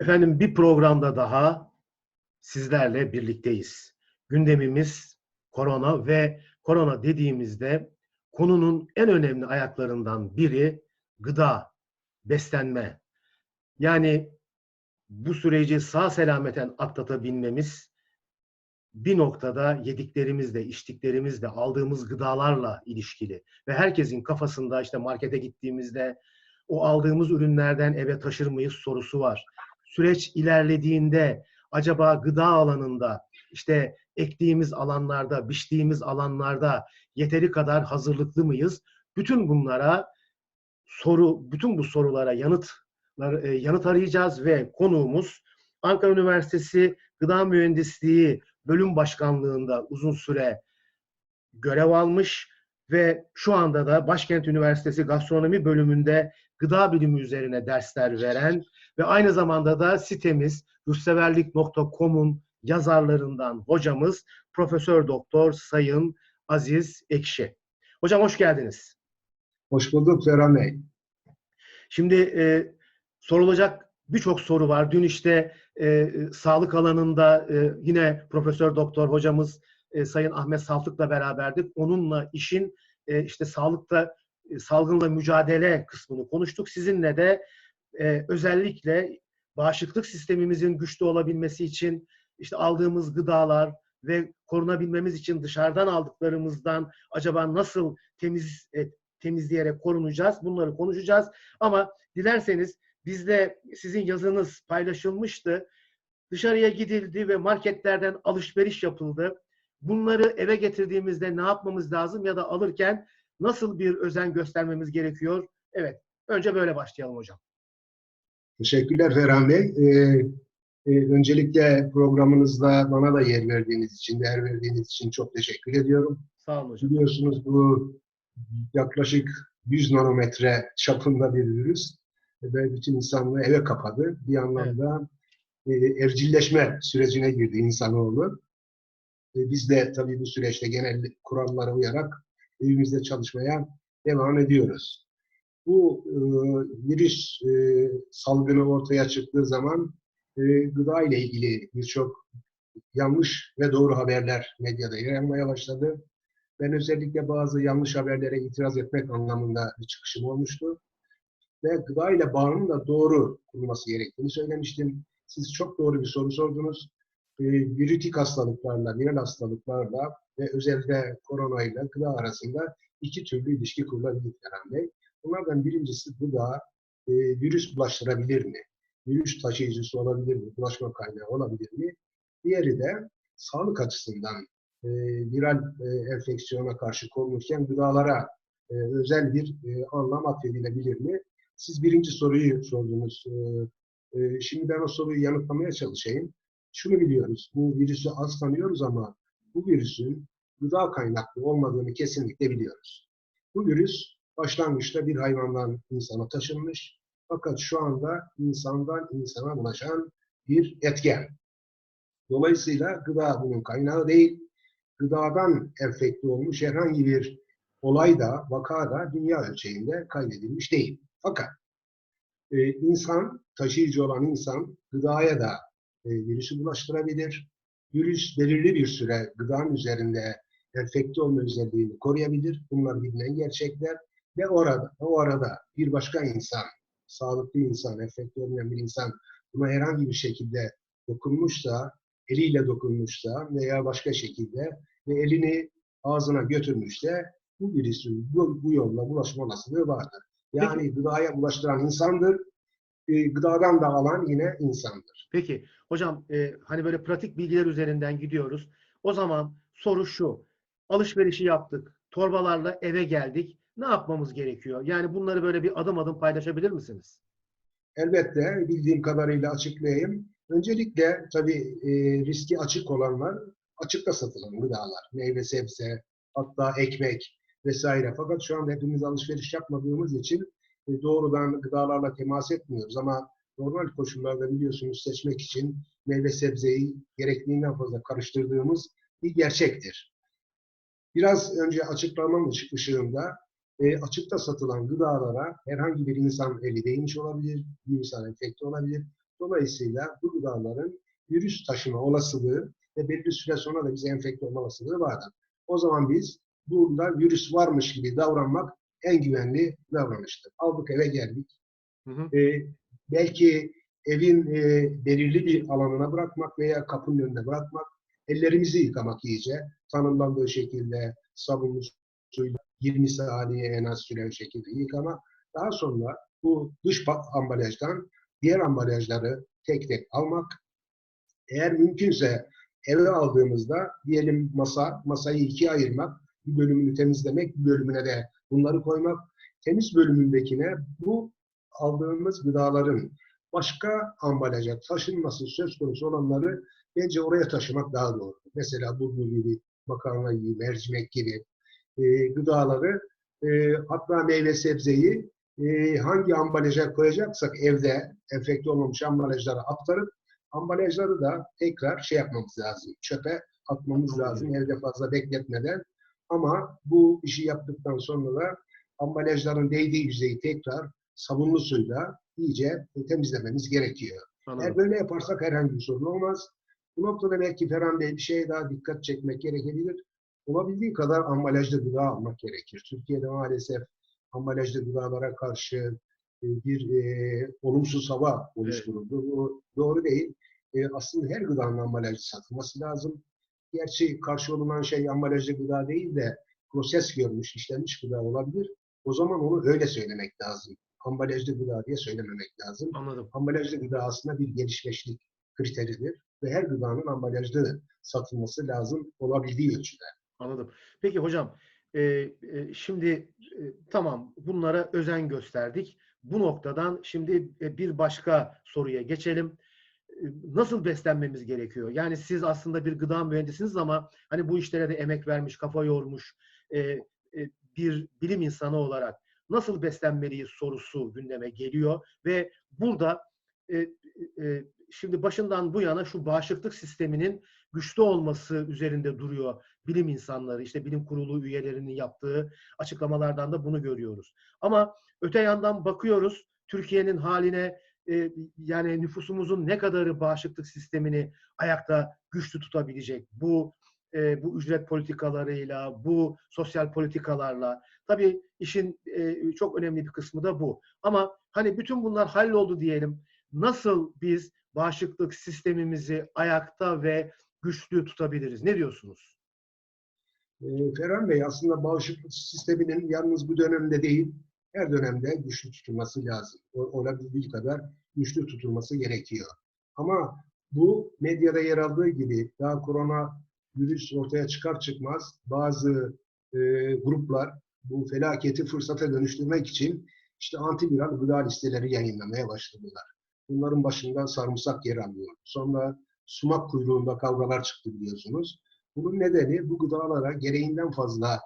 Efendim bir programda daha sizlerle birlikteyiz. Gündemimiz korona ve korona dediğimizde konunun en önemli ayaklarından biri gıda, beslenme. Yani bu süreci sağ selameten atlatabilmemiz bir noktada yediklerimizle, içtiklerimizle, aldığımız gıdalarla ilişkili. Ve herkesin kafasında işte markete gittiğimizde o aldığımız ürünlerden eve taşır mıyız sorusu var. Süreç ilerlediğinde acaba gıda alanında işte ektiğimiz alanlarda, biçtiğimiz alanlarda yeteri kadar hazırlıklı mıyız? Bütün bunlara soru, bütün bu sorulara yanıt e, yanıt arayacağız ve konuğumuz Ankara Üniversitesi Gıda Mühendisliği Bölüm Başkanlığında uzun süre görev almış ve şu anda da Başkent Üniversitesi Gastronomi Bölümünde gıda bilimi üzerine dersler veren ve aynı zamanda da sitemiz yurtseverlik.com'un yazarlarından hocamız Profesör Doktor Sayın Aziz Ekşi. Hocam hoş geldiniz. Hoş bulduk Ferhan Bey. Şimdi e, sorulacak birçok soru var. Dün işte e, sağlık alanında e, yine Profesör Doktor hocamız e, Sayın Ahmet Saltık'la beraberdik. Onunla işin e, işte sağlıkta salgınla mücadele kısmını konuştuk. Sizinle de e, özellikle bağışıklık sistemimizin güçlü olabilmesi için işte aldığımız gıdalar ve korunabilmemiz için dışarıdan aldıklarımızdan acaba nasıl temiz e, temizleyerek korunacağız? Bunları konuşacağız. Ama dilerseniz bizde sizin yazınız paylaşılmıştı. Dışarıya gidildi ve marketlerden alışveriş yapıldı. Bunları eve getirdiğimizde ne yapmamız lazım ya da alırken nasıl bir özen göstermemiz gerekiyor? Evet, önce böyle başlayalım hocam. Teşekkürler Ferhan Bey. Ee, e, öncelikle programınızda bana da yer verdiğiniz için, değer verdiğiniz için çok teşekkür ediyorum. Sağ olun hocam. Biliyorsunuz bu yaklaşık 100 nanometre çapında bir virüs ve bütün insanlığı eve kapadı. Bir anlamda evet. e, evcilleşme sürecine girdi insanoğlu. E, biz de tabii bu süreçte genel kurallara uyarak evimizde çalışmaya devam ediyoruz. Bu e, virüs e, salgını ortaya çıktığı zaman e, gıda ile ilgili birçok yanlış ve doğru haberler medyada yayılmaya başladı. Ben özellikle bazı yanlış haberlere itiraz etmek anlamında bir çıkışım olmuştu. Ve gıda ile bağının da doğru kurulması gerektiğini söylemiştim. Siz çok doğru bir soru sordunuz. E, virütik hastalıklarla, viral hastalıklarla ve özellikle koronayla gıda arasında iki türlü ilişki kurulabilir Kerem Bey. Bunlardan birincisi gıda e, virüs bulaştırabilir mi? Virüs taşıyıcısı olabilir mi? Bulaşma kaynağı olabilir mi? Diğeri de sağlık açısından e, viral e, enfeksiyona karşı korunurken gıdalara e, özel bir e, anlam atfedilebilir mi? Siz birinci soruyu sordunuz. E, e, şimdi ben o soruyu yanıtlamaya çalışayım. Şunu biliyoruz, bu virüsü az tanıyoruz ama bu virüsün gıda kaynaklı olmadığını kesinlikle biliyoruz. Bu virüs başlangıçta bir hayvandan insana taşınmış. Fakat şu anda insandan insana bulaşan bir etken. Dolayısıyla gıda bunun kaynağı değil. Gıdadan enfekte olmuş herhangi bir olay da, vaka da dünya ölçeğinde kaydedilmiş değil. Fakat e, insan, taşıyıcı olan insan gıdaya da e, virüsü bulaştırabilir. Virüs belirli bir süre gıdanın üzerinde enfekte olma özelliğini koruyabilir. Bunlar bilinen gerçekler. Ve orada, o arada bir başka insan, sağlıklı insan, enfekte olmayan bir insan buna herhangi bir şekilde dokunmuşsa, eliyle dokunmuşsa veya başka şekilde ve elini ağzına götürmüşse bu virüsün bu, bu yolla bulaşma olasılığı vardır. Yani Peki. gıdaya bulaştıran insandır, e, gıdadan da alan yine insandır. Peki hocam e, hani böyle pratik bilgiler üzerinden gidiyoruz. O zaman soru şu, alışverişi yaptık, torbalarla eve geldik ne yapmamız gerekiyor? Yani bunları böyle bir adım adım paylaşabilir misiniz? Elbette bildiğim kadarıyla açıklayayım. Öncelikle tabii e, riski açık olanlar açıkta satılan gıdalar, meyve, sebze, hatta ekmek vesaire. Fakat şu anda hepimiz alışveriş yapmadığımız için doğrudan gıdalarla temas etmiyoruz ama normal koşullarda biliyorsunuz seçmek için meyve sebzeyi gerektiğinden fazla karıştırdığımız bir gerçektir. Biraz önce açıklamam ışığında e, açıkta satılan gıdalara herhangi bir insan eli değmiş olabilir, bir insan enfekte olabilir. Dolayısıyla bu gıdaların virüs taşıma olasılığı ve belli süre sonra da bize enfekte olma olasılığı vardır. O zaman biz burada virüs varmış gibi davranmak en güvenli davranıştır. Aldık eve geldik. Hı hı. Ee, belki evin e, belirli bir alanına bırakmak veya kapının önüne bırakmak, ellerimizi yıkamak iyice, tanımlandığı şekilde sabunlu suyla 20 saniye en az süren şekilde yıkamak. Daha sonra bu dış ambalajdan diğer ambalajları tek tek almak. Eğer mümkünse eve aldığımızda diyelim masa, masayı ikiye ayırmak, bir bölümünü temizlemek, bir bölümüne de bunları koymak. Temiz bölümündekine bu aldığımız gıdaların başka ambalaja taşınması söz konusu olanları bence oraya taşımak daha doğru. Mesela bulgur gibi, makarna gibi, mercimek gibi e, gıdaları e, hatta meyve sebzeyi e, hangi ambalaja koyacaksak evde enfekte olmamış ambalajlara aktarıp ambalajları da tekrar şey yapmamız lazım. Çöpe Atmamız lazım evde fazla bekletmeden. Ama bu işi yaptıktan sonra da ambalajların değdiği yüzeyi tekrar sabunlu suyla iyice temizlememiz gerekiyor. Anladım. Eğer böyle yaparsak herhangi bir sorun olmaz. Bu noktada belki Ferhan Bey bir şeye daha dikkat çekmek gerekebilir. Olabildiği kadar ambalajlı gıda almak gerekir. Türkiye'de maalesef ambalajlı gıdalara karşı e, bir e, olumsuz hava oluşturuldu. Bu doğru değil. E, aslında her gıdanın ambalajlı satılması lazım. Gerçi karşı olunan şey ambalajlı gıda değil de proses görmüş, işlenmiş gıda olabilir. O zaman onu öyle söylemek lazım. Ambalajlı gıda diye söylememek lazım Anladım. ambalajlı gıda aslında bir gelişmişlik kriteridir ve her gıdanın ambalajlı satılması lazım olabildiği ölçüde. Anladım. Peki hocam, e, e, şimdi e, tamam bunlara özen gösterdik. Bu noktadan şimdi e, bir başka soruya geçelim. Nasıl beslenmemiz gerekiyor? Yani siz aslında bir gıda mühendisiniz ama hani bu işlere de emek vermiş, kafa yormuş e, e, bir bilim insanı olarak nasıl beslenmeliyiz sorusu gündeme geliyor ve burada e, şimdi başından bu yana şu bağışıklık sisteminin güçlü olması üzerinde duruyor bilim insanları, işte bilim kurulu üyelerinin yaptığı açıklamalardan da bunu görüyoruz. Ama öte yandan bakıyoruz Türkiye'nin haline e, yani nüfusumuzun ne kadarı bağışıklık sistemini ayakta güçlü tutabilecek bu e, bu ücret politikalarıyla, bu sosyal politikalarla. Tabii işin e, çok önemli bir kısmı da bu. Ama hani bütün bunlar halloldu diyelim. Nasıl biz bağışıklık sistemimizi ayakta ve güçlü tutabiliriz? Ne diyorsunuz? Ee, Ferhan Bey aslında bağışıklık sisteminin yalnız bu dönemde değil, her dönemde güçlü tutulması lazım. Olabildiği kadar güçlü tutulması gerekiyor. Ama bu medyada yer aldığı gibi daha korona virüs ortaya çıkar çıkmaz bazı e, gruplar bu felaketi fırsata dönüştürmek için işte antiviral gıda listeleri yayınlamaya başladılar. Bunların başında sarımsak yer alıyor. Sonra sumak kuyruğunda kavgalar çıktı biliyorsunuz. Bunun nedeni bu gıdalara gereğinden fazla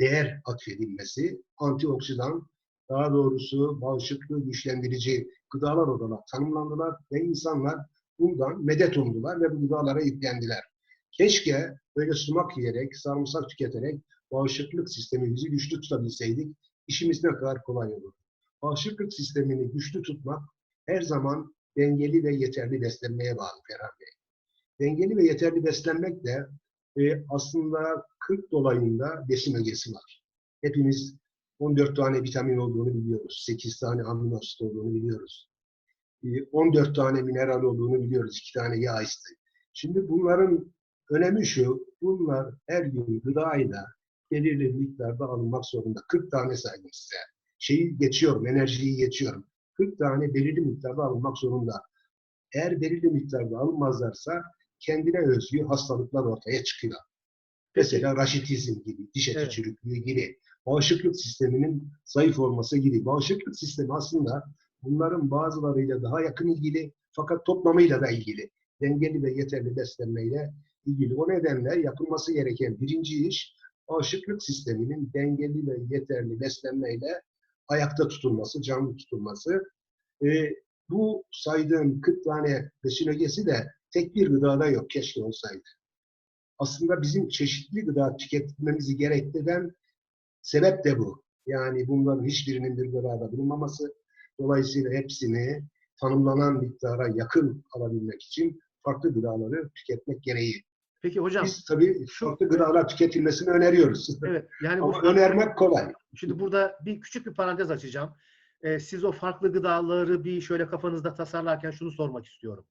değer atfedilmesi, antioksidan, daha doğrusu bağışıklığı güçlendirici gıdalar olarak tanımlandılar ve insanlar bundan medet umdular ve bu gıdalara yüklendiler. Keşke böyle sumak yiyerek, sarımsak tüketerek bağışıklık sistemimizi güçlü tutabilseydik, işimiz ne kadar kolay olur. Bağışıklık sistemini güçlü tutmak her zaman dengeli ve yeterli beslenmeye bağlı Ferhan Bey. Dengeli ve yeterli beslenmek de e, aslında 40 dolayında besin ögesi var. Hepimiz 14 tane vitamin olduğunu biliyoruz. 8 tane amino asit olduğunu biliyoruz. E, 14 tane mineral olduğunu biliyoruz. 2 tane yağ isti. Şimdi bunların önemi şu, bunlar her gün gıdayla belirli miktarda alınmak zorunda. 40 tane saydım size. Şeyi geçiyorum, enerjiyi geçiyorum. 40 tane belirli miktarda alınmak zorunda. Eğer belirli miktarda alınmazlarsa kendine özgü hastalıklar ortaya çıkıyor. Mesela raşitizm gibi, diş eti Evet. çürüklüğü gibi, bağışıklık sisteminin zayıf olması gibi. Bağışıklık sistemi aslında bunların bazılarıyla daha yakın ilgili fakat toplamıyla da ilgili. Dengeli ve yeterli beslenmeyle ilgili. O nedenle yapılması gereken birinci iş bağışıklık sisteminin dengeli ve yeterli beslenmeyle ayakta tutulması, canlı tutulması. Ee, bu saydığım 40 tane besin ögesi de tek bir gıdada yok. Keşke olsaydı. Aslında bizim çeşitli gıda tüketmemizi gerektiren sebep de bu. Yani bunların hiçbirinin bir gıdada bulunmaması. Dolayısıyla hepsini tanımlanan miktara yakın alabilmek için farklı gıdaları tüketmek gereği. Peki hocam, Biz tabii şu- farklı gıdalar tüketilmesini öneriyoruz. evet yani bu Ama önermek kolay. Şimdi burada bir küçük bir parantez açacağım. Ee, siz o farklı gıdaları bir şöyle kafanızda tasarlarken şunu sormak istiyorum.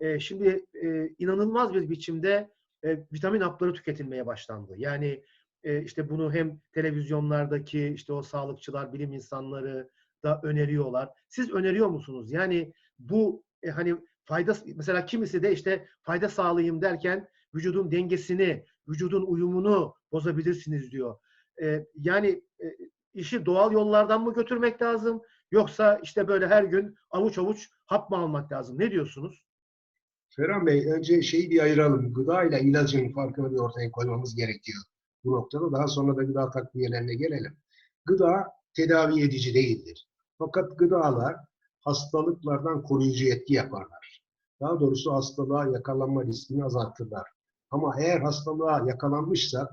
Ee, şimdi e, inanılmaz bir biçimde e, vitamin hapları tüketilmeye başlandı. Yani e, işte bunu hem televizyonlardaki işte o sağlıkçılar, bilim insanları da öneriyorlar. Siz öneriyor musunuz? Yani bu e, hani fayda mesela kimisi de işte fayda sağlayayım derken vücudun dengesini, vücudun uyumunu bozabilirsiniz diyor. E, yani e, işi doğal yollardan mı götürmek lazım? Yoksa işte böyle her gün avuç avuç hap mı almak lazım? Ne diyorsunuz? Ferhan Bey, önce şeyi bir ayıralım. Gıda ile ilacın farkını bir ortaya koymamız gerekiyor bu noktada. Daha sonra da gıda takviyelerine gelelim. Gıda tedavi edici değildir. Fakat gıdalar hastalıklardan koruyucu etki yaparlar. Daha doğrusu hastalığa yakalanma riskini azaltırlar. Ama eğer hastalığa yakalanmışsak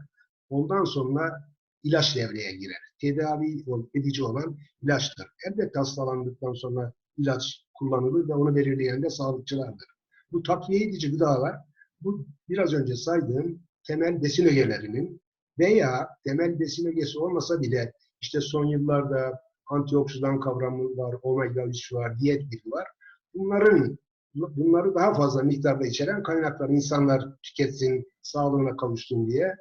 ondan sonra ilaç devreye girer. Tedavi edici olan ilaçtır. Elbette hastalandıktan sonra ilaç kullanılır ve onu belirleyen de sağlıkçılardır. Bu takviye edici gıdalar, bu biraz önce saydığım temel besin ögelerinin veya temel besin ögesi olmasa bile işte son yıllarda antioksidan kavramı var, omega 3 var, diyet biri var. Bunların bunları daha fazla miktarda içeren kaynaklar insanlar tüketsin, sağlığına kavuşsun diye.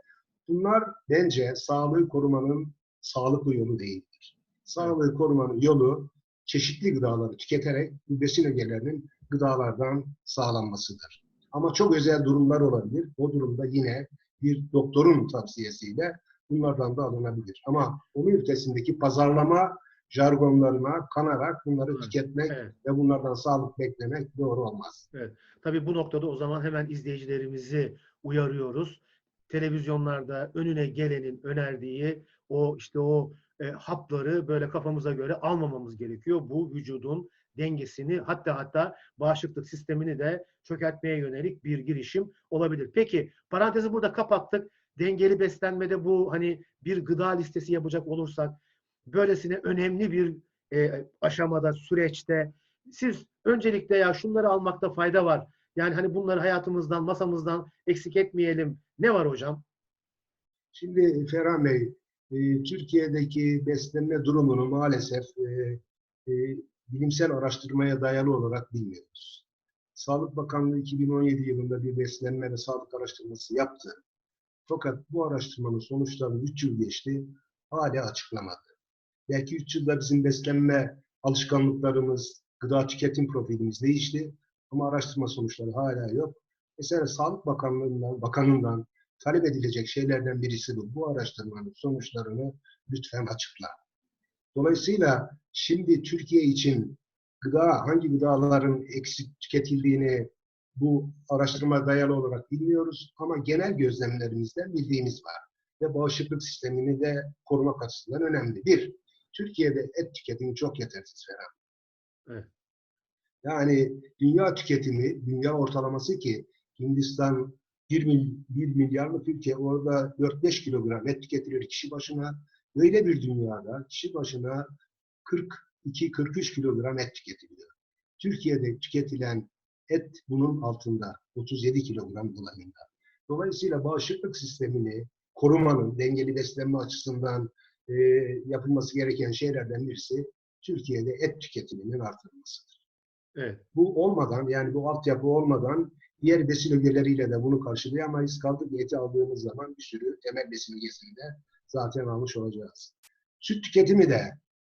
Bunlar bence sağlığı korumanın sağlıklı yolu değildir. Sağlığı korumanın yolu çeşitli gıdaları tüketerek bu besin ögelerinin gıdalardan sağlanmasıdır. Ama çok özel durumlar olabilir. O durumda yine bir doktorun tavsiyesiyle bunlardan da alınabilir. Ama onun ötesindeki pazarlama jargonlarına kanarak bunları Evet, tüketmek Evet. ve bunlardan sağlık beklemek doğru olmaz. Tabii bu noktada o zaman hemen izleyicilerimizi uyarıyoruz. Televizyonlarda önüne gelenin önerdiği o işte o e, hapları böyle kafamıza göre almamamız gerekiyor. Bu vücudun dengesini hatta hatta bağışıklık sistemini de çökertmeye yönelik bir girişim olabilir. Peki parantezi burada kapattık. Dengeli beslenmede bu hani bir gıda listesi yapacak olursak böylesine önemli bir e, aşamada, süreçte siz öncelikle ya şunları almakta fayda var. Yani hani bunları hayatımızdan, masamızdan eksik etmeyelim. Ne var hocam? Şimdi Ferhan Bey, e, Türkiye'deki beslenme durumunu maalesef e, e, bilimsel araştırmaya dayalı olarak bilmiyoruz. Sağlık Bakanlığı 2017 yılında bir beslenme ve sağlık araştırması yaptı. Fakat bu araştırmanın sonuçları 3 yıl geçti, hala açıklamadı. Belki 3 yılda bizim beslenme alışkanlıklarımız, gıda tüketim profilimiz değişti ama araştırma sonuçları hala yok. Mesela Sağlık Bakanlığı'ndan, bakanından talep edilecek şeylerden birisi bu. Bu araştırmanın sonuçlarını lütfen açıkla. Dolayısıyla şimdi Türkiye için gıda, hangi gıdaların eksik tüketildiğini bu araştırma dayalı olarak bilmiyoruz ama genel gözlemlerimizden bildiğimiz var. Ve bağışıklık sistemini de korumak açısından önemli. Bir, Türkiye'de et tüketimi çok yetersiz Ferhan. Evet. Yani dünya tüketimi, dünya ortalaması ki Hindistan 1, mil, 1 milyarlık ülke orada 4-5 kilogram et tüketilir kişi başına. Böyle bir dünyada kişi başına 42-43 kilogram et tüketiliyor. Türkiye'de tüketilen et bunun altında 37 kilogram dolayında. Dolayısıyla bağışıklık sistemini korumanın dengeli beslenme açısından e, yapılması gereken şeylerden birisi Türkiye'de et tüketiminin artırılmasıdır. Evet. Bu olmadan yani bu altyapı olmadan diğer besin ögeleriyle de bunu karşılayamayız. Kaldı ki eti aldığımız zaman bir sürü temel besin ögesini de zaten almış olacağız. Süt tüketimi de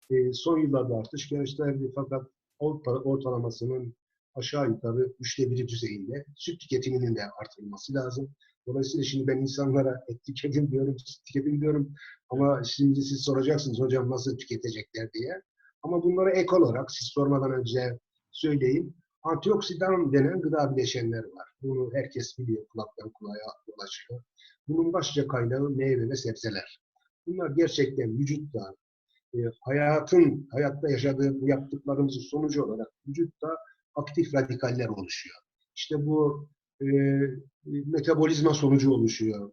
e, son yıllarda artış gösterdi fakat orta- ortalamasının aşağı yukarı üçte biri düzeyinde süt tüketiminin de artırılması lazım. Dolayısıyla şimdi ben insanlara et tüketim diyorum, süt tüketim diyorum ama şimdi siz soracaksınız hocam nasıl tüketecekler diye. Ama bunlara ek olarak siz sormadan önce söyleyeyim. Antioksidan denen gıda bileşenleri var. Bunu herkes biliyor, kulaktan kulağa ulaşıyor. Bunun başlıca kaynağı meyve ve sebzeler. Bunlar gerçekten vücutta e, hayatın, hayatta yaşadığımız, yaptıklarımızın sonucu olarak vücutta aktif radikaller oluşuyor. İşte bu e, metabolizma sonucu oluşuyor.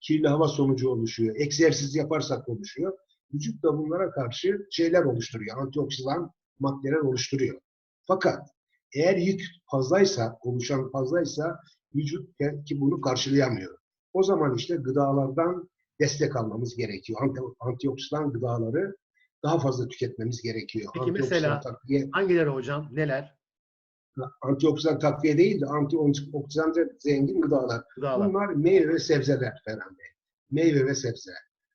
Kirli hava sonucu oluşuyor. Egzersiz yaparsak oluşuyor. Vücut da bunlara karşı şeyler oluşturuyor. Antioksidan maddeler oluşturuyor. Fakat Eğer yük fazlaysa, oluşan fazlaysa vücut ki bunu karşılayamıyor. O zaman işte gıdalardan destek almamız gerekiyor. Anti, antioksidan gıdaları daha fazla tüketmemiz gerekiyor. Peki mesela- takviye, Hangileri hocam? Neler? antioksidan takviye değil de antioksidan zengin gıdalar. Gıdalar. Bunlar meyve ve sebzeler Ferhan Bey. Meyve ve sebze.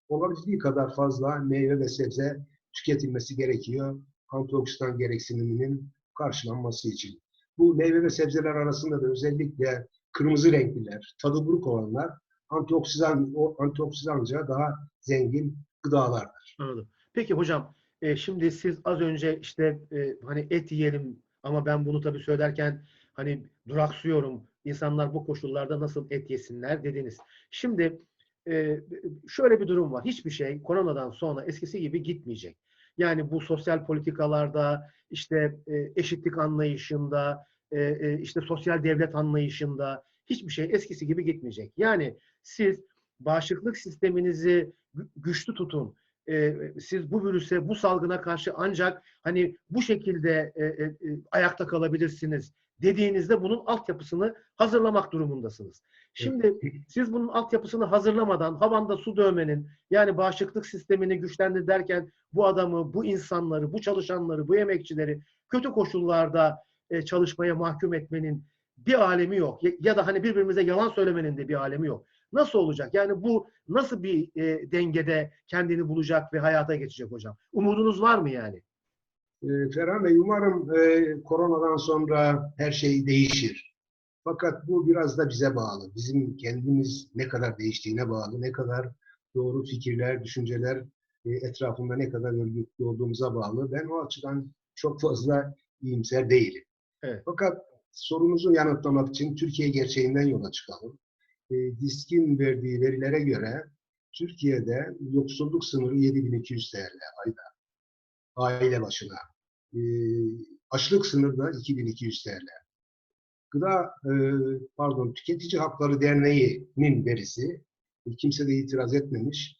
Olabildiği kadar fazla meyve ve sebze tüketilmesi gerekiyor. Antioksidan gereksiniminin karşılanması için. Bu meyve ve sebzeler arasında da özellikle kırmızı renkliler, tadı buruk olanlar antioksidan, o antioksidanca daha zengin gıdalardır. Anladım. Peki hocam, e, şimdi siz az önce işte e, hani et yiyelim ama ben bunu tabii söylerken hani duraksıyorum. İnsanlar bu koşullarda nasıl et yesinler dediniz. Şimdi e, şöyle bir durum var. Hiçbir şey koronadan sonra eskisi gibi gitmeyecek. Yani bu sosyal politikalarda, işte e, eşitlik anlayışında, e, e, işte sosyal devlet anlayışında hiçbir şey eskisi gibi gitmeyecek. Yani siz bağışıklık sisteminizi gü- güçlü tutun e, siz bu virüse, bu salgına karşı ancak hani bu şekilde e, e, e, ayakta kalabilirsiniz dediğinizde bunun altyapısını hazırlamak durumundasınız. Şimdi siz bunun altyapısını hazırlamadan havanda su dövmenin yani bağışıklık sistemini güçlendir derken bu adamı, bu insanları, bu çalışanları, bu emekçileri kötü koşullarda e, çalışmaya mahkum etmenin bir alemi yok. Ya, ya da hani birbirimize yalan söylemenin de bir alemi yok. Nasıl olacak? Yani bu nasıl bir e, dengede kendini bulacak ve hayata geçecek hocam? Umudunuz var mı yani? E, Ferhan Bey, umarım e, koronadan sonra her şey değişir. Fakat bu biraz da bize bağlı. Bizim kendimiz ne kadar değiştiğine bağlı, ne kadar doğru fikirler, düşünceler e, etrafında ne kadar örgütlü olduğumuza bağlı. Ben o açıdan çok fazla iyimser değilim. Evet. Fakat sorunuzu yanıtlamak için Türkiye gerçeğinden yola çıkalım. E, DİSK'in verdiği verilere göre Türkiye'de yoksulluk sınırı 7200 TL ayda. Aile başına. E, açlık sınırı da 2200 TL. Gıda, e, pardon, Tüketici Hakları Derneği'nin verisi, e, kimse de itiraz etmemiş.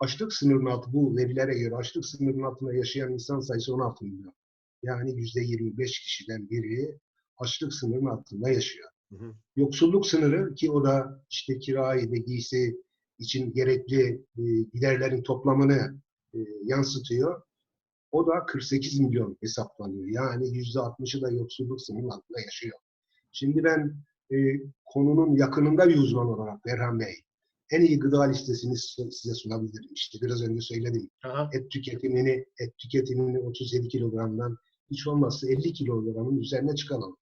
Açlık sınırının altı, bu verilere göre açlık sınırının altında yaşayan insan sayısı 16 milyon. Yani yüzde 25 kişiden biri açlık sınırının altında yaşıyor. Hı hı. Yoksulluk sınırı ki o da işte kirayı ve giysi için gerekli e, giderlerin toplamını e, yansıtıyor. O da 48 milyon hesaplanıyor. Yani yüzde 60'ı da yoksulluk sınırının altında yaşıyor. Şimdi ben e, konunun yakınında bir uzman olarak Berhan Bey, en iyi gıda listesini size sunabilirim. İşte biraz önce söyledim. Aha. Et tüketimini, et tüketimini 37 kilogramdan hiç olmazsa 50 kilogramın üzerine çıkaralım.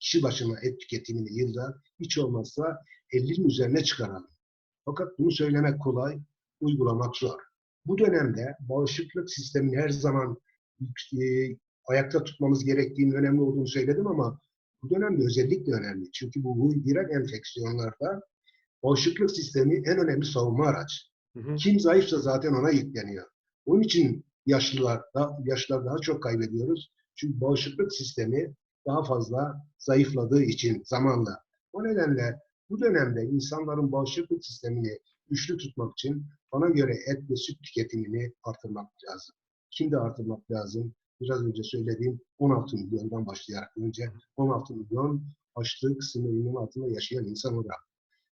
Kişi başına et tüketimini yılda hiç olmazsa 50'nin üzerine çıkaralım. Fakat bunu söylemek kolay, uygulamak zor. Bu dönemde bağışıklık sistemini her zaman e, ayakta tutmamız gerektiğinin önemli olduğunu söyledim ama bu dönemde özellikle önemli. Çünkü bu huy viral enfeksiyonlarda bağışıklık sistemi en önemli savunma aracı. Hı hı. Kim zayıfsa zaten ona yükleniyor. Onun için yaşlılar, yaşlılar daha çok kaybediyoruz. Çünkü bağışıklık sistemi daha fazla zayıfladığı için zamanla. O nedenle bu dönemde insanların bağışıklık sistemini güçlü tutmak için bana göre et ve süt tüketimini artırmak lazım. Kimde artırmak lazım? Biraz önce söylediğim 16 milyondan başlayarak önce 16 milyon açlık sınırının altında yaşayan insan olarak.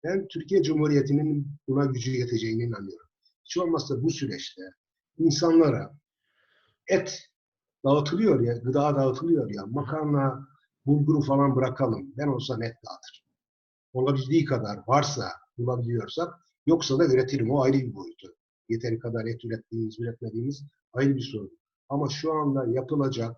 Ben Türkiye Cumhuriyeti'nin buna gücü yeteceğine inanıyorum. Hiç olmazsa bu süreçte insanlara et dağıtılıyor ya, gıda dağıtılıyor ya, makarna, bulguru falan bırakalım. Ben olsam et dağıtırım. Olabildiği kadar varsa bulabiliyorsak, yoksa da üretirim. O ayrı bir boyutu. Yeteri kadar et ürettiğimiz, üretmediğimiz ayrı bir sorun. Ama şu anda yapılacak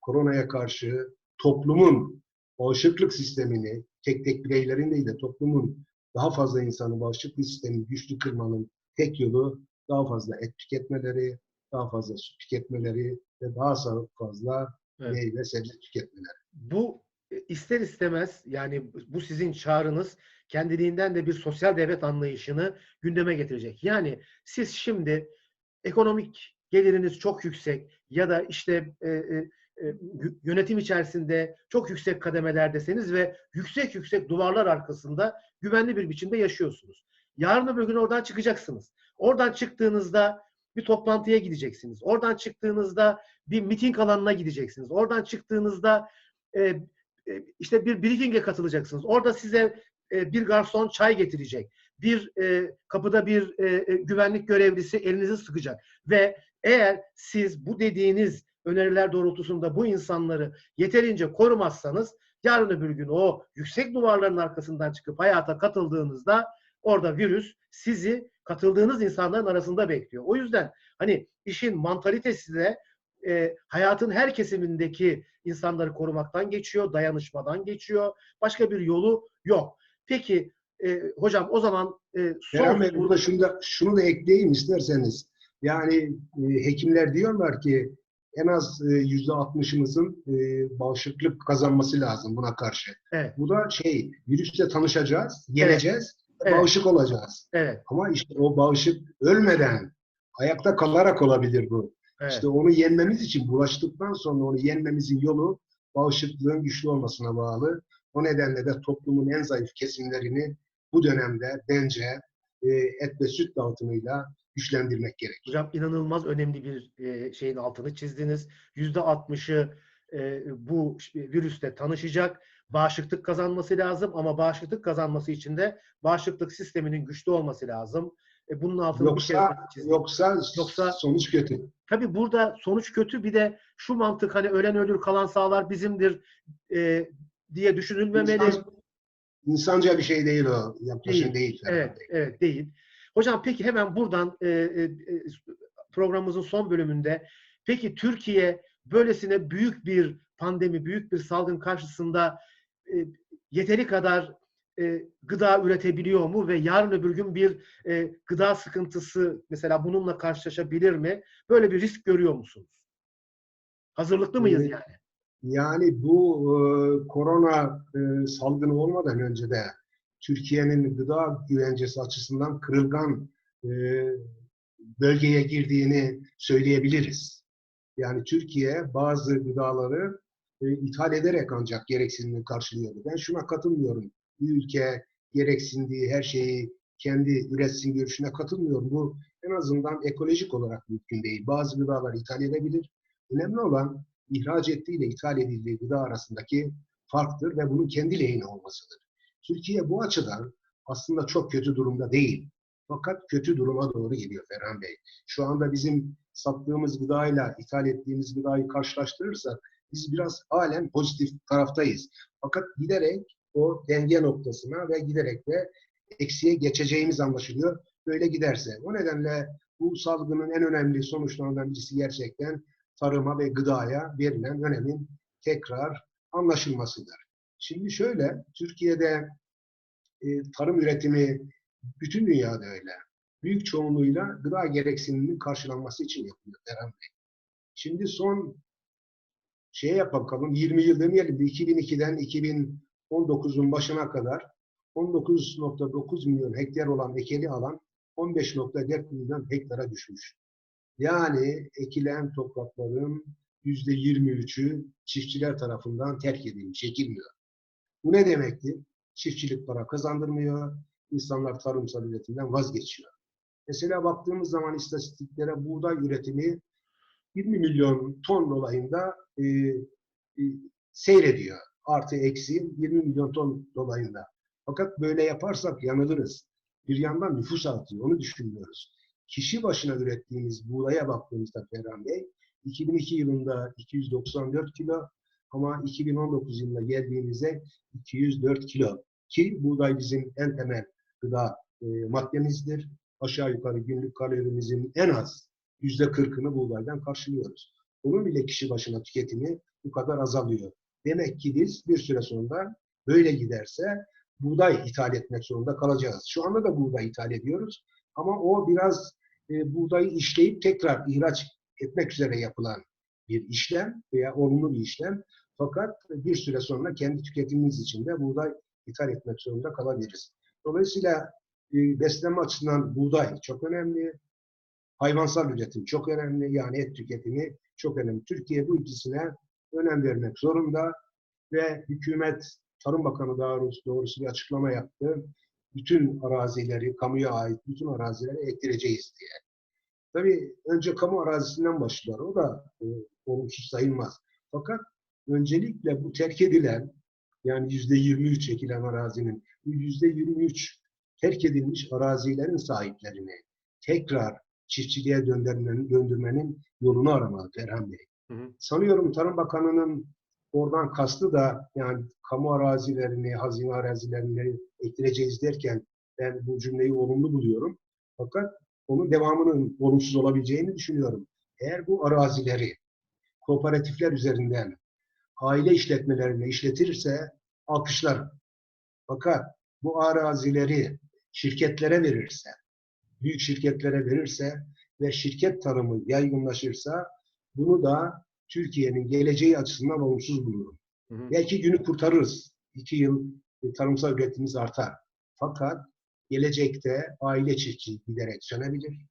koronaya karşı toplumun bağışıklık sistemini, tek tek bireylerin değil de toplumun daha fazla insanın bağışıklık sistemini güçlü kırmanın tek yolu daha fazla et tüketmeleri, daha fazla süt tüketmeleri ve daha fazla Evet. meyve sebze tüketmeleri. Bu e, ister istemez yani bu sizin çağrınız kendiliğinden de bir sosyal devlet anlayışını gündeme getirecek. Yani siz şimdi ekonomik geliriniz çok yüksek ya da işte e, e, e, yö- yönetim içerisinde çok yüksek kademelerdeseniz ve yüksek yüksek duvarlar arkasında güvenli bir biçimde yaşıyorsunuz. Yarın öbür gün oradan çıkacaksınız. Oradan çıktığınızda bir toplantıya gideceksiniz. Oradan çıktığınızda bir miting alanına gideceksiniz. Oradan çıktığınızda e, e, işte bir briefing'e katılacaksınız. Orada size e, bir garson çay getirecek. Bir e, kapıda bir e, e, güvenlik görevlisi elinizi sıkacak ve eğer siz bu dediğiniz öneriler doğrultusunda bu insanları yeterince korumazsanız yarın öbür gün o yüksek duvarların arkasından çıkıp hayata katıldığınızda orada virüs sizi katıldığınız insanların arasında bekliyor. O yüzden hani işin mantalitesi de e, hayatın her kesimindeki insanları korumaktan geçiyor, dayanışmadan geçiyor. Başka bir yolu yok. Peki e, hocam o zaman e, son Bey burada şunu da, şunu da ekleyeyim isterseniz. Yani e, hekimler diyorlar ki en az e, yüzde altmışımızın e, bağışıklık kazanması lazım buna karşı. Evet. Bu da şey, virüsle tanışacağız, geleceğiz, Evet. bağışık olacağız. evet, Ama işte o bağışık ölmeden, ayakta kalarak olabilir bu. evet. İşte onu yenmemiz için bulaştıktan sonra onu yenmemizin yolu bağışıklığın güçlü olmasına bağlı. O nedenle de toplumun en zayıf kesimlerini bu dönemde bence e, et ve süt dağıtımıyla güçlendirmek gerek. Hocam inanılmaz önemli bir e, şeyin altını çizdiniz. Yüzde altmışı e, bu virüste tanışacak. Bağışıklık kazanması lazım ama bağışıklık kazanması için de bağışıklık sisteminin güçlü olması lazım. E, bunun altını bir kere Yoksa yoksa Yoksa- sonuç kötü. Tabii burada sonuç kötü. Bir de şu mantık hani ölen ölür kalan sağlar bizimdir e, diye düşünülmemeli. İnsan, insanca bir şey değil o. Yaklaşım Değil. değil. Ferhat Evet, evet değil. Hocam peki hemen buradan e, e, e, programımızın son bölümünde peki Türkiye böylesine büyük bir pandemi, büyük bir salgın karşısında e, yeteri kadar e, gıda üretebiliyor mu ve yarın öbür gün bir e, gıda sıkıntısı mesela bununla karşılaşabilir mi? Böyle bir risk görüyor musunuz? Hazırlıklı mıyız yani? Yani bu e, korona e, salgını olmadan önce de Türkiye'nin gıda güvencesi açısından kırılgan e, bölgeye girdiğini söyleyebiliriz. Yani Türkiye bazı gıdaları e, ithal ederek ancak gereksinimini karşılıyordu. Ben şuna katılmıyorum. Bir ülke gereksindiği her şeyi kendi üretsin görüşüne katılmıyorum. Bu en azından ekolojik olarak mümkün değil. Bazı gıdalar ithal edebilir. Önemli olan ihraç ettiği ile ithal edildiği gıda arasındaki farktır ve bunun kendi lehine olmasıdır. Türkiye bu açıdan aslında çok kötü durumda değil. Fakat kötü duruma doğru gidiyor Ferhan Bey. Şu anda bizim sattığımız gıdayla ithal ettiğimiz gıdayı karşılaştırırsak biz biraz halen pozitif taraftayız. Fakat giderek o denge noktasına ve giderek de eksiye geçeceğimiz anlaşılıyor. Böyle giderse. O nedenle bu salgının en önemli sonuçlarından birisi gerçekten tarıma ve gıdaya verilen önemin tekrar anlaşılmasıdır. Şimdi şöyle, Türkiye'de e, tarım üretimi bütün dünyada öyle. Büyük çoğunluğuyla gıda gereksiniminin karşılanması için yapılıyor Eren Bey. Şimdi son şeye yap bakalım, 20 yıl demeyelim de 2002'den 2019'un başına kadar 19.9 milyon hektar olan ekeli alan 15.4 milyon hektara düşmüş. Yani ekilen toprakların yüzde 23'ü çiftçiler tarafından terk edilmiş, ekilmiyor. Bu ne demekti? Çiftçilik para kazandırmıyor, insanlar tarımsal üretimden vazgeçiyor. Mesela baktığımız zaman istatistiklere buğday üretimi 20 milyon ton dolayında e, e, seyrediyor. Artı eksi 20 milyon ton dolayında. Fakat böyle yaparsak yanılırız. Bir yandan nüfus artıyor, onu düşünmüyoruz. Kişi başına ürettiğimiz buğdaya baktığımızda Ferhan Bey, 2002 yılında 294 kilo ama 2019 yılına geldiğimizde 204 kilo. Ki buğday bizim en temel gıda e, maddemizdir. Aşağı yukarı günlük kalorimizin en az yüzde 40'ını buğdaydan karşılıyoruz. Onun bile kişi başına tüketimi bu kadar azalıyor. Demek ki biz bir süre sonra böyle giderse buğday ithal etmek zorunda kalacağız. Şu anda da buğday ithal ediyoruz ama o biraz e, buğdayı işleyip tekrar ihraç etmek üzere yapılan bir işlem veya olumlu bir işlem. Fakat bir süre sonra kendi tüketimimiz için de buğday ithal etmek zorunda kalabiliriz. Dolayısıyla e, beslenme açısından buğday çok önemli. Hayvansal üretim çok önemli. Yani et tüketimi çok önemli. Türkiye bu ikisine önem vermek zorunda ve hükümet Tarım Bakanı doğrusu, doğrusu bir açıklama yaptı. Bütün arazileri, kamuya ait bütün arazileri ektireceğiz diye. Tabii önce kamu arazisinden başlar. O da e, olumsuz sayılmaz. Fakat öncelikle bu terk edilen Yani yüzde 23 ekilen arazinin. Bu yüzde 23 terk edilmiş arazilerin sahiplerini tekrar çiftçiliğe döndürmenin, döndürmenin yolunu aramalı Ferhan Bey. Hı hı. Sanıyorum Tarım Bakanı'nın oradan kastı da yani kamu arazilerini, hazine arazilerini ektireceğiz derken ben bu cümleyi olumlu buluyorum. Fakat onun devamının olumsuz olabileceğini düşünüyorum. Eğer bu arazileri kooperatifler üzerinden aile işletmelerine işletirse alkışlarım. Fakat bu arazileri şirketlere verirse, büyük şirketlere verirse ve şirket tarımı yaygınlaşırsa bunu da Türkiye'nin geleceği açısından olumsuz bulurum. Hı hı. Belki günü kurtarırız. İki yıl e, tarımsal üretimimiz artar. Fakat gelecekte aile çiftçiliği giderek sönebilir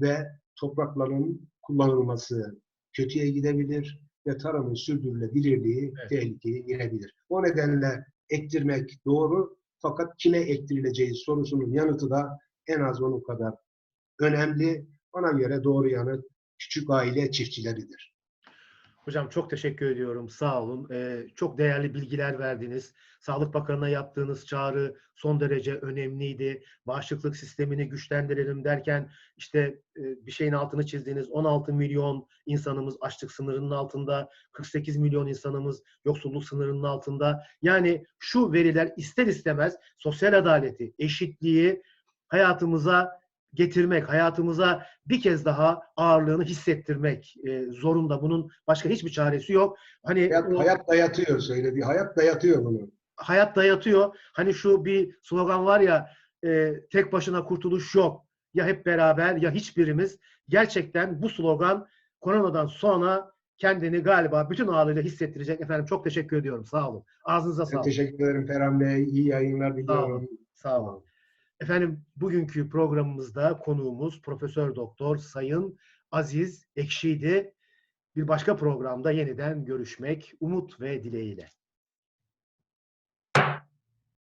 ve toprakların kullanılması kötüye gidebilir ve tarımın sürdürülebilirliği Evet. tehlikeye girebilir. O nedenle ektirmek doğru fakat kime ektirileceği sorusunun yanıtı da en az onun kadar önemli. Ona göre doğru yanıt küçük aile çiftçileridir. Hocam çok teşekkür ediyorum. Sağ olun. Ee, çok değerli bilgiler verdiniz. Sağlık Bakanı'na yaptığınız çağrı son derece önemliydi. Bağışıklık sistemini güçlendirelim derken işte e, bir şeyin altını çizdiğiniz 16 milyon insanımız açlık sınırının altında, 48 milyon insanımız yoksulluk sınırının altında. Yani şu veriler ister istemez sosyal adaleti, eşitliği hayatımıza getirmek, hayatımıza bir kez daha ağırlığını hissettirmek e, zorunda. Bunun başka hiçbir çaresi yok. Hani Hayat, o- hayat dayatıyor söyledi. Hayat dayatıyor bunu. hayat dayatıyor. Hani şu bir slogan var ya e, tek başına kurtuluş yok. Ya hep beraber ya hiçbirimiz. Gerçekten bu slogan koronadan sonra kendini galiba bütün ağırlığıyla hissettirecek. Efendim çok teşekkür ediyorum. Sağ olun. Ağzınıza sağlık. teşekkür ederim Ferhan Bey. İyi yayınlar diliyorum. olun. Sağ olun. Efendim bugünkü programımızda konuğumuz Profesör Doktor Sayın Aziz Ekşi'ydi. Bir başka programda yeniden görüşmek umut ve dileğiyle.